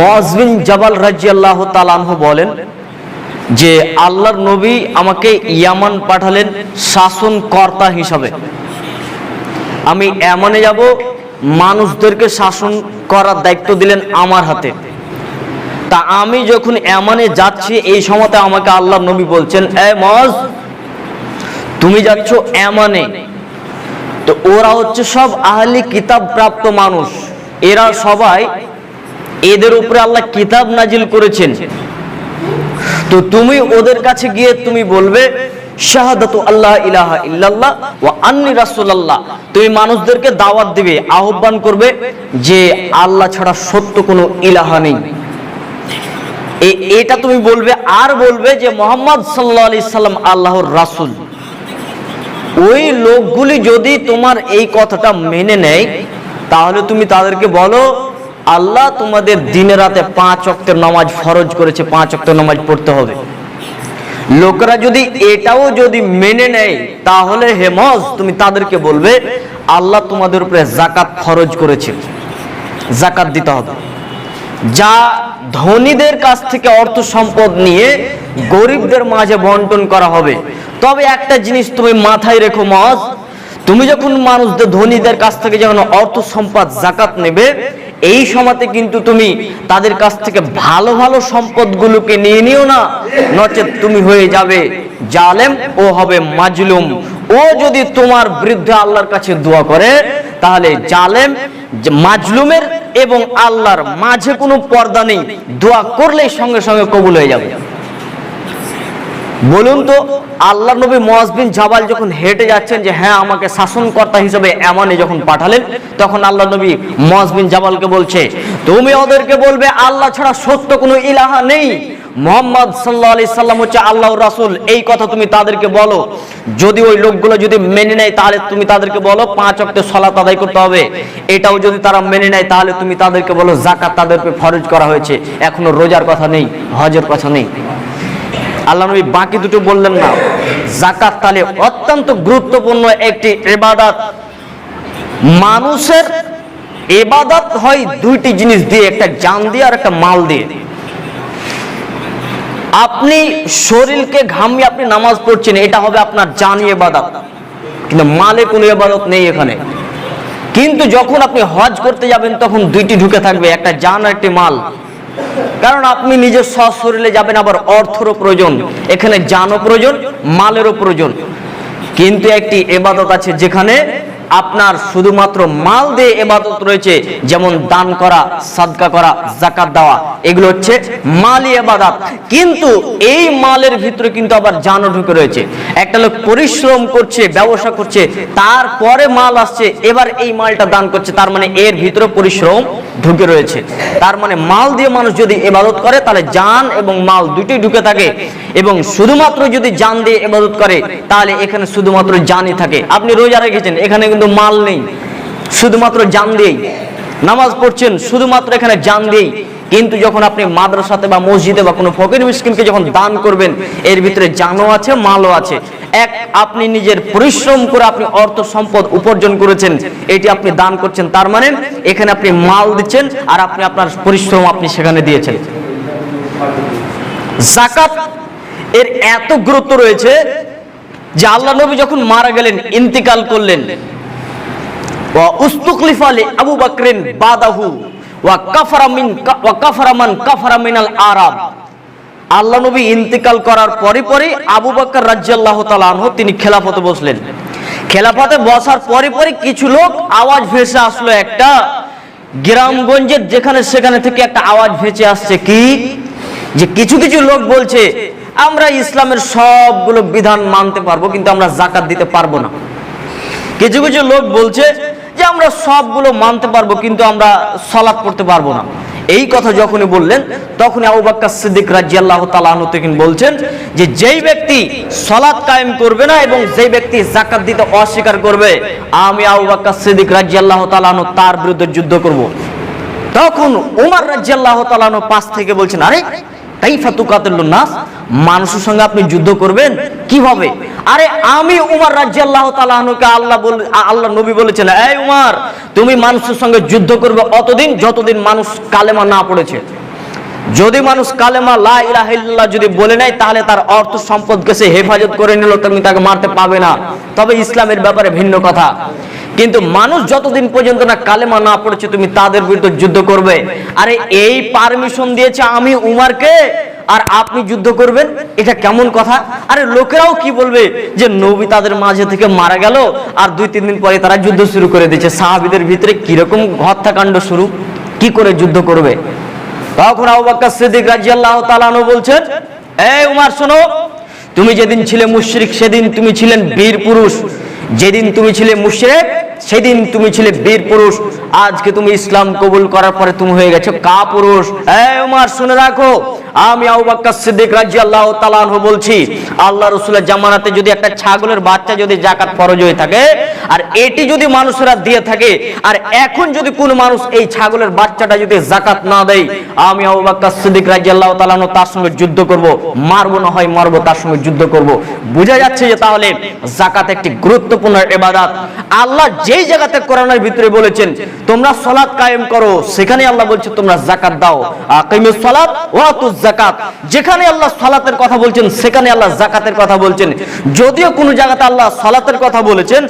মজবিন জাবাল রাজিয়াল্লাহ তালানহ বলেন যে আল্লাহর নবী আমাকে ইয়ামান পাঠালেন শাসন কর্তা হিসাবে। আমি এমনে যাব মানুষদেরকে শাসন করার দায়িত্ব দিলেন আমার হাতে। তা আমি যখন এমনে যাচ্ছি, এই সময়তে আমাকে আল্লাহ নবী বলছেন, এ মজ তুমি যাচ্ছ এমানে। তো ওরা হচ্ছে সব আহলি কিতাব প্রাপ্ত মানুষ। এরা সবাই এদের উপরে আল্লাহ কিতাব নাজিল করেছেন। তো তুমি ওদের কাছে গিয়ে তুমি বলবে, শাহাদাতু আল্লাহ ইলাহা ইল্লাল্লাহ ওয়া আন্নি রাসূলুল্লাহ। তুমি মানুষদেরকে দাওয়াত দিবে, আহ্বান করবে যে আল্লাহ ছাড়া সত্য কোনো ইলাহা নেই। এটা তুমি বলবে, আর বলবে যে মোহাম্মদ সাল্লাহ আলি সাল্লাম আল্লাহর রাসূল। ওই লোকগুলি যদি তোমার এই কথাটা মেনে নেয়, তাহলে তুমি তাদেরকে বলো আল্লাহ তোমাদের দিনে রাতে পাঁচ অক্টের নামাজ ফরজ করেছে, পাঁচ অক্টের নামাজ পড়তে হবে। লোকরা যদি এটাও যদি মেনে নেয়, তাহলে হেমজ তুমি তাদেরকে বলবে, আল্লাহ তোমাদের উপরে জাকাত ফরজ করেছে। জাকাত দিতে হবে। যা ধনীদের কাছ থেকে অর্থ সম্পদ নিয়ে গরিবদের মাঝে বন্টন করা হবে, তবে একটা জিনিস তুমি মাথায় রেখো মজ, তুমি যখন মানুষদের ধনীদের কাছ থেকে যখন অর্থ সম্পদ জাকাত নেবে এই সময়তে কিন্তু তুমি তাদের কাছ থেকে ভালো ভালো সম্পদগুলোকে নিয়ে নিও না। নচেত তুমি হয়ে যাবে জালেম ও হবে মাজলুম। ও যদি তোমার বিরুদ্ধে আল্লাহর কাছে দোয়া করে, তাহলে জালেম, মাজলুমের এবং আল্লাহর মাঝে কোনো পর্দা নেই। দোয়া করলেই সঙ্গে সঙ্গে কবুল হয়ে যাবে। বলুন তো আল্লাহ নবী মোয়াজবিন জাবাল যখন হেঁটে যাচ্ছেন যে হ্যাঁ আমাকে শাসনকর্তা হিসেবে এমনই যখন পাঠালেন, তখন আল্লাহ নবী মোয়াজবিন জাবালকে বলছে, তুমি ওদেরকে বলবে, আল্লাহ ছাড়া সত্য কোনো ইলাহা নেই। মোহাম্মদ সাল্লাহ আলি সাল্লাম হচ্ছে আল্লাহ রাসূল। এই কথা তুমি তাদেরকে বলো। যদি ওই লোকগুলো যদি মেনে নেয়, তাহলে তুমি তাদেরকে বলো, পাঁচ অক্টে সলাত আদায় করতে হবে। এটাও যদি তারা মেনে নেয়, তাহলে তুমি তাদেরকে বলো জাকাত তাদেরকে ফরজ করা হয়েছে। এখনও রোজার কথা নেই, হজের কথা নেই। আল্লাহ নবী বাকি দুটো বললেন না। জাকাত তাহলে অত্যন্ত গুরুত্বপূর্ণ একটি এবাদাত মানুষের এবাদত হয় দুইটি জিনিস দিয়ে, একটা জান দিয়ে আর একটা মাল দিয়ে। আপনি শরীরকে ঘামিয়ে আপনি নামাজ পড়ছেন, এটা হবে আপনার জানি এবাদত কিন্তু মালে কোনো এবাদত নেই এখানে। কিন্তু যখন আপনি হজ করতে যাবেন, তখন দুইটি ঢুকে থাকবে, একটা জান আর একটি মাল। কারণ আপনি নিজের সশরীরে যাবেন আবার অর্থরও প্রয়োজন, এখানে জানও প্রয়োজন, মালেরও প্রয়োজন। কিন্তু একটি এবাদত আছে যেখানে আপনার শুধুমাত্র মাল দিয়ে এবাদত রয়েছে, যেমন দান করা, সাদকা করা জাকাত দেওয়া, এগুলো হচ্ছে মালি এবাদত। কিন্তু এই মালের ভিতরে কিন্তু আবার জানও ঢুকে রয়েছে। একটা লোক পরিশ্রম করছে, ব্যবসা করছে, তারপরে মাল আসছে, এবার এই মালটা দান করছে, তার মানে এর ভিতরে পরিশ্রম ঢুকে রয়েছে। তার মানে মাল দিয়ে মানুষ যদি এবাদত করে, তাহলে যান এবং মাল দুটি ঢুকে থাকে। এবং শুধুমাত্র যদি যান দিয়ে এবাদত করে, তাহলে এখানে শুধুমাত্র জানই থাকে। আপনি রোজা রেখেছেন, এখানে কিন্তু মাল নেই। শুধুমাত্র যান দিয়েই। নামাজ পড়ছেন, শুধুমাত্র এখানে যান দিয়েই। কিন্তু যখন আপনি মাদ্রাসাতে বা মসজিদে বা কোনো ফকির মিসকিনকে যখন দান করবেন, এর ভিতরে জানও আছে, মালও আছে। এক, আপনি নিজের পরিশ্রম করে আপনি অর্থ সম্পদ উপার্জন করেছেন, এটি আপনি দান করছেন, তার মানে এখানে আপনি মাল দিচ্ছেন আর আপনি আপনার পরিশ্রম আপনি সেখানে দিয়েছেন। জাকাত এর এত গুরুত্ব রয়েছে যে আল্লাহ নবী যখন মারা গেলেন, ইন্তিকাল করলেন। উস্তুকলিফা লি আবু বকরিন বাদাহু। আরাব। আল্লাহ নবী ইন্তিকাল করার পরে পরে আবু বকর রাদিয়াল্লাহু তাআলা তিনি খেলাফতে বসলেন। খেলাফতে বসার পরে পরে কিছু লোক আওয়াজ ভেসে আসলো একটা গ্রামগঞ্জের যেখানে সেখানে থেকে একটা আওয়াজ ভেসে আসছে কি? যে কিছু কিছু লোক বলছে, আমরা ইসলামের সবগুলো বিধান মানতে পারব, কিন্তু আমরা জাকাত দিতে পারব না। কিছু কিছু লোক বলছে যে আমরা সবগুলো মানতে পারব, কিন্তু আমরা সলাৎ পড়তে পারব না। এই কথা যখনই বললেন, তখনই আবু বাক্কা সিদ্দিক রাজিয়াল্লাহ তালাহনু থেকে বলছেন যে, যেই ব্যক্তি সলাৎ কায়েম করবে না এবং যেই ব্যক্তি জাকাত দিতে অস্বীকার করবে, আমি আবু বাক্কা সিদ্দিক রাজিয়াল্লাহ তালাহনু তার বিরুদ্ধে যুদ্ধ করব। তখন উমার রাজি আল্লাহ তালাহনু পাশ থেকে বলছেন, আরে তাই তুকাতুল্লাহ নাস? মানুষের সঙ্গে আপনি যুদ্ধ করবেন? কীভাবে? আরে আমি উমার রাজ্য আল্লাহ তালাহনুকে আল্লাহ বল আল্লাহ নবী বলেছেন, এই উমার, তুমি মানুষের সঙ্গে যুদ্ধ করবে অতদিন যতদিন মানুষ কালেমা না পড়েছে। যদি মানুষ কালেমা লা ইলাহা যদি বলে নেয়, তাহলে তার অর্থ সম্পদকে সে হেফাজত করে নিল, তুমি তাকে মারতে পাবে না। তবে ইসলামের ব্যাপারে ভিন্ন কথা। কিন্তু মানুষ যতদিন পর্যন্ত না কালেমা না পড়েছে, তুমি তাদের বিরুদ্ধে যুদ্ধ করবে। আরে এই পারমিশন দিয়েছে আমি উমারকে। আর আপনি যুদ্ধ করবেন? এটা কেমন কথা? আরে লোকেরাও কি বলবে যে নবী তাদের মাঝে থেকে মারা গেল আর দুই, তিন দিন পরে তারা যুদ্ধ শুরু করে দিচ্ছে সাহাবিদের ভিতরে কীরকম হত্যাকাণ্ড শুরু? কি করে যুদ্ধ করবে? তখন আবু বকর সিদ্দিক রাদিয়াল্লাহু তাআলা আনহু বলছেন, এই উমার, শোনো, তুমি যেদিন ছিলে মুশরিক, সেদিন তুমি ছিলেন বীর পুরুষ। যেদিন তুমি ছিলে মুশরিক, সেদিন তুমি ছিলে বীর পুরুষ। আজকে তুমি ইসলাম কবুল করার পরে তুমি হয়ে গেছো কা পুরুষ এই উমার, শুনে রাখো আমি আবু বকর সিদ্দিক রাদিয়াল্লাহু তাআলা আনহু বলছি, আল্লাহ রাসূলের জামানাতে যদি একটা ছাগলের বাচ্চা যদি জাকাত ফরজ হয়ে থাকে, আর এটি যদি মানুষেরা দিয়ে থাকে, আর এখন যদি কোন মানুষ এই ছাগলের বাচ্চাটা যদি জাকাত না দেয়, আমি আবু বকর সিদ্দিক রাদিয়াল্লাহু তাআলা আনহু তার সঙ্গে যুদ্ধ করব, মারবো না হয়, মারবো, তার সঙ্গে যুদ্ধ করব। বোঝা যাচ্ছে যে তাহলে জাকাত একটি গুরুত্বপূর্ণ ইবাদত। আল্লাহ যেই জায়গাতে কোরআনের ভিতরে বলেছেন, তোমরা সলাৎ কায়েম করো সেখানে আল্লাহ বলছে, তোমরা জাকাত দাও। আকিমুস সালাত, ওয়া আতুজ জাকাত যেখানে আল্লাহ সালাতের কথা বলছেন, সেখানে আল্লাহ জাকাতের কথা বলছেন। যদিও কোনো জায়গাতে আল্লাহ সালাতের কথা বলেছেন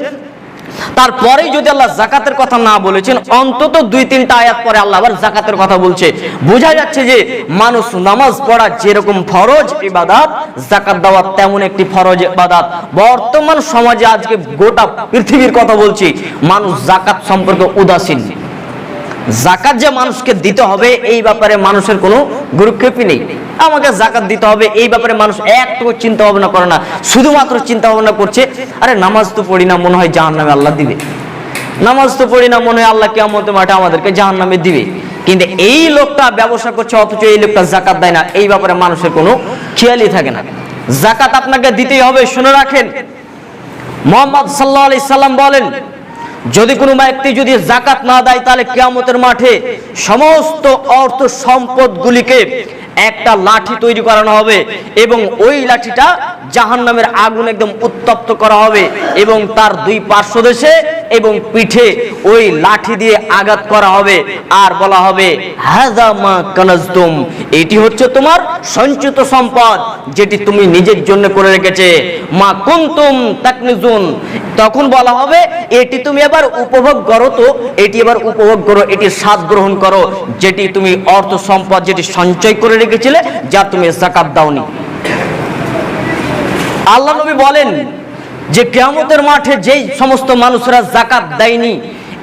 তারপরেই যদি আল্লাহ জাকাতের কথা না বলেছেন, অন্তত দুই তিনটা আয়াত পরে আল্লাহ আবার জাকাতের কথা বলছে। বোঝা যাচ্ছে যে মানুষ নামাজ পড়া যেরকম ফরজ ইবাদাত, জাকাত দেওয়া তেমন একটি ফরজ ইবাদাত। বর্তমান সমাজে আজকে গোটা পৃথিবীর কথা বলছি, মানুষ জাকাত সম্পর্কে উদাসীন। জাকাত যে মানুষকে দিতে হবে, এই ব্যাপারে মানুষের কোনো গুরুক্ষেপই নেই। আমাকে জাকাত দিতে হবে, এই ব্যাপারে মানুষ একটু চিন্তা ভাবনা করে না। শুধুমাত্র চিন্তা ভাবনা করছে, আরে নামাজ তো পড়ি না, মনে হয় জাহান নামে আল্লাহ দিবে। নামাজ তো পড়ি না, মনে হয় আল্লাহ কেমন মাঠে আমাদেরকে জাহান নামে দিবে। কিন্তু এই লোকটা ব্যবসা করছে, অথচ এই লোকটা জাকাত দেয় না, এই ব্যাপারে মানুষের কোনো খেয়ালই থাকে না। জাকাত আপনাকে দিতেই হবে, শুনে রাখেন। মোহাম্মদ সাল্লাহ সাল্লাম বলেন যদি কোনো ব্যক্তি যদি জাকাত না দেয়, তাহলে কেয়ামতের মাঠে সমস্ত অর্থ সম্পদগুলিকে একটা লাঠি তৈরি করানো হবে এবং ওই লাঠিটা জাহান্নামের আগুন একদম উত্তপ্ত করা হবে এবং তার দুই পার্শ্বদেশে এবং পিঠে ওই লাঠি দিয়ে আঘাত করা হবে। আর বলা হবে এটি হচ্ছে তোমার সঞ্চিত সম্পদ যেটি তুমি নিজের জন্য করে রেখেছে। মা কুন্তুম তাকনিজুন। তখন বলা হবে, এটি তুমি এবার উপভোগ করো তো, এটি এবার উপভোগ করো, এটি স্বাদ গ্রহণ করো, যেটি তুমি অর্থ সম্পদ যেটি সঞ্চয় করে রেখেছিলে, যা তুমি জাকাত দাওনি। আল্লাহ নবী বলেন যে, কেয়ামতের মাঠে যেই সমস্ত মানুষরা জাকাত দেয়নি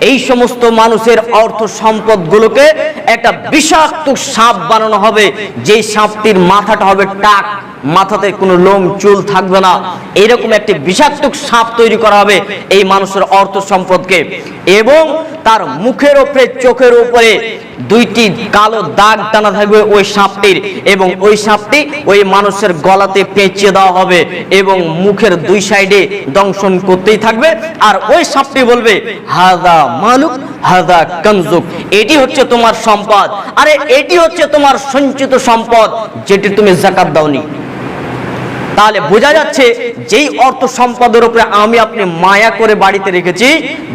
এই সমস্ত মানুষের অর্থ সম্পদগুলোকে একটা বিষাক্ত সাপ বানানো হবে। যে সাপটির মাথাটা হবে টাক, মাথাতে কোনো লোম, চুল থাকবে না। এরকম একটি বিষাক্ত সাপ তৈরি করা হবে এই মানুষের অর্থ সম্পদকে। এবং তার মুখের ওপরে, চোখের উপরে দুইটি কালো দাগ টানা থাকবে ওই সাপটির এবং ওই সাপটি ওই মানুষের গলাতে পেঁচিয়ে দেওয়া হবে এবং মুখের দুই সাইডে দংশন করতেই থাকবে। আর ওই সাপটি বলবে, হাদা মালুক, হাদা কনজুক এটি হচ্ছে তোমার সম্পদ। আরে এটি হচ্ছে তোমার সঞ্চিত সম্পদ, যেটি তুমি জাকাত দাওনি। তাহলে বোঝা যাচ্ছে যেই অর্থ সম্পদের উপরে আমি আপনি মায়া করে বাড়িতে রেখেছি,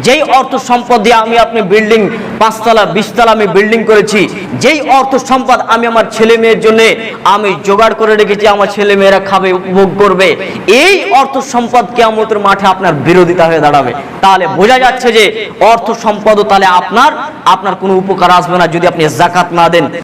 যেই অর্থ সম্পদ দিয়ে আমি আপনি বিল্ডিং পাঁচতলা, বিশতলা আমি বিল্ডিং করেছি, যেই অর্থ সম্পদ আমি আমার ছেলে মেয়ের জন্য আমি জোগাড় করে রেখেছি, আমার ছেলে মেয়েরা খাবে, উপভোগ করবে, এই অর্থ সম্পদ কেমতের মাঠে আপনার বিরোধিতা হয়ে দাঁড়াবে। তাহলে বোঝা যাচ্ছে যে অর্থ সম্পদও তাহলে আপনার আপনার কোনো উপকার আসবে না যদি আপনি জাকাত না দেন।